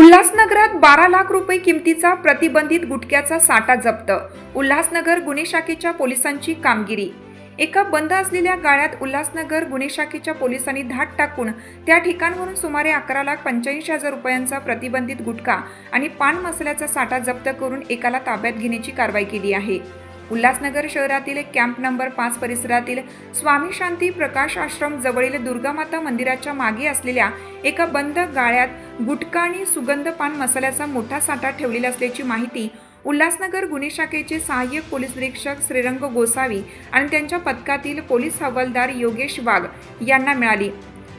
उल्हासनगरात बारा लाख रुपये किमतीचा प्रतिबंधित गुटख्याचा साठा जप्त. उल्हासनगर गुन्हे शाखेच्या पोलिसांची कामगिरी. एका बंद असलेल्या गाळ्यात उल्हासनगर गुन्हे शाखेच्या पोलिसांनी धाट टाकून त्या ठिकाणवरून सुमारे अकरा लाख पंच्याऐंशी हजार रुपयांचा प्रतिबंधित गुटखा आणि पान मसाल्याचा साठा जप्त करून एकाला ताब्यात घेण्याची कारवाई केली आहे. उल्हासनगर शहरातील कॅम्प नंबर पाच परिसरातील स्वामी शांती प्रकाश आश्रम जवळील दुर्गामाता मंदिराच्या मागे असलेल्या एका बंद गाळ्यात गुटखा आणि सुगंध पान मसाल्याचा मोठा साठा ठेवलेला असल्याची माहिती उल्हासनगर गुन्हे शाखेचे सहाय्यक पोलीस निरीक्षक श्रीरंग गोसावी आणि त्यांच्या पथकातील पोलीस हवालदार योगेश वाघ यांना मिळाली.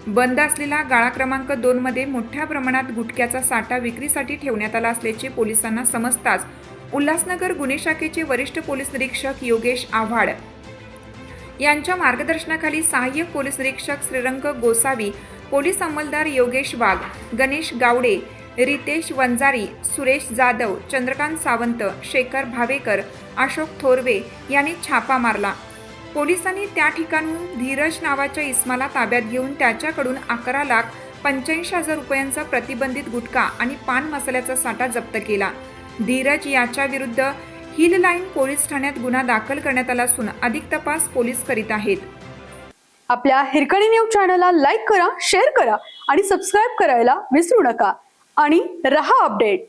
बंद असलेला गाळा क्रमांक दोनमध्ये मोठ्या प्रमाणात गुटख्याचा साठा विक्रीसाठी ठेवण्यात आला असल्याचे पोलिसांना समजताच उल्हासनगर गुन्हे शाखेचे वरिष्ठ पोलीस निरीक्षक योगेश आव्हाड. यांच्या मार्गदर्शनाखाली सहाय्यक पोलीस निरीक्षक श्रीरंग गोसावी पोलीस अंमलदार योगेश वाघ गणेश गावडे रितेश वंजारी सुरेश जाधव चंद्रकांत सावंत शेखर भावेकर अशोक थोरवे यांनी छापा मारला. पोलिसांनी त्या ठिकाणून धीरज नावाच्या इस्माला ताब्यात घेऊन त्याच्याकडून अकरा लाख पंच्याऐंशी हजार रुपयांचा प्रतिबंधित गुटखा आणि पान मसाल्याचा साठा जप्त केला. धीरज याच्या विरुद्ध हिल लाईन पोलीस ठाण्यात गुन्हा दाखल करण्यात आला असून अधिक तपास पोलीस करीत आहेत. आपल्या हिरकणी न्यूज चॅनलला लाईक करा शेअर करा आणि सबस्क्राईब करायला विसरू नका. आणि रहा अपडेट.